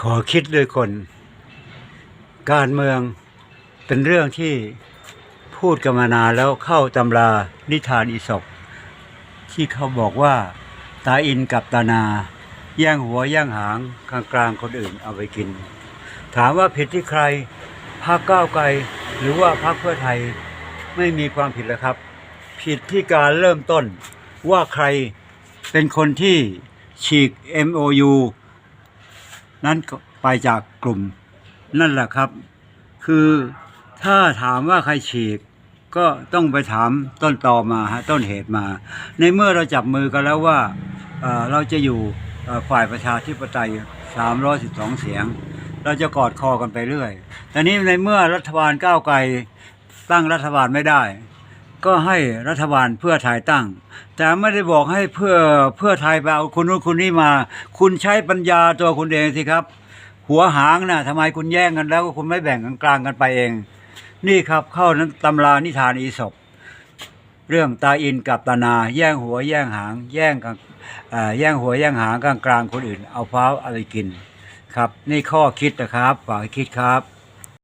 ขอคิดด้วยคน การเมืองเป็นเรื่องที่พูดกันมานานแล้วเข้าตำรานิทานอีสปที่เขาบอกว่า ตาอินกับตานา แย่งหัวแย่งหางกลางกลางคนอื่นเอาไปกิน ถามว่าผิดที่ใครพรรคก้าวไกลหรือว่าพรรคเพื่อไทยไม่มีความผิดแล้วครับ ผิดที่การเริ่มต้นว่าใครเป็นคนที่ฉีก MOU นั้นไปจากกลุ่ม นั่นแหละครับ คือถ้าถามว่าใครฉีก ก็ต้องไปถามต้นตอมาฮะต้นเหตุมา ในเมื่อเราจับมือกันแล้วว่าเเราจะอยู่ฝ่ายประชาธิปไตย 312 เสียง เราจะกอดคอกันไปเรื่อยแต่นี้ในเมื่อรัฐบาลก้าวไกลตั้งรัฐบาลไม่ได้ ก็ให้รัฐบาลเพื่อไทยตั้ง แต่ไม่ได้บอกให้เพื่อเพื่อไทยไปเอาคนนู้นคนนี้มา คุณใช้ปัญญาตัวคุณเองสิครับ หัวหางนะ่ะทำไมคุณแย่งกันแล้วก็คุณไม่แบ่งกันกลางกันไปเอง นี่ครับเข้านั้นตำรานิทานอีสปเรื่องตาอินกับตานา แย่งหัวแย่งหาง แย่งกันแย่งหัวแย่งหางกลางกลางคนอื่น เอาฟ้าเอาไปกิน ครับ นี่ข้อคิดนะครับฝากคิดครับ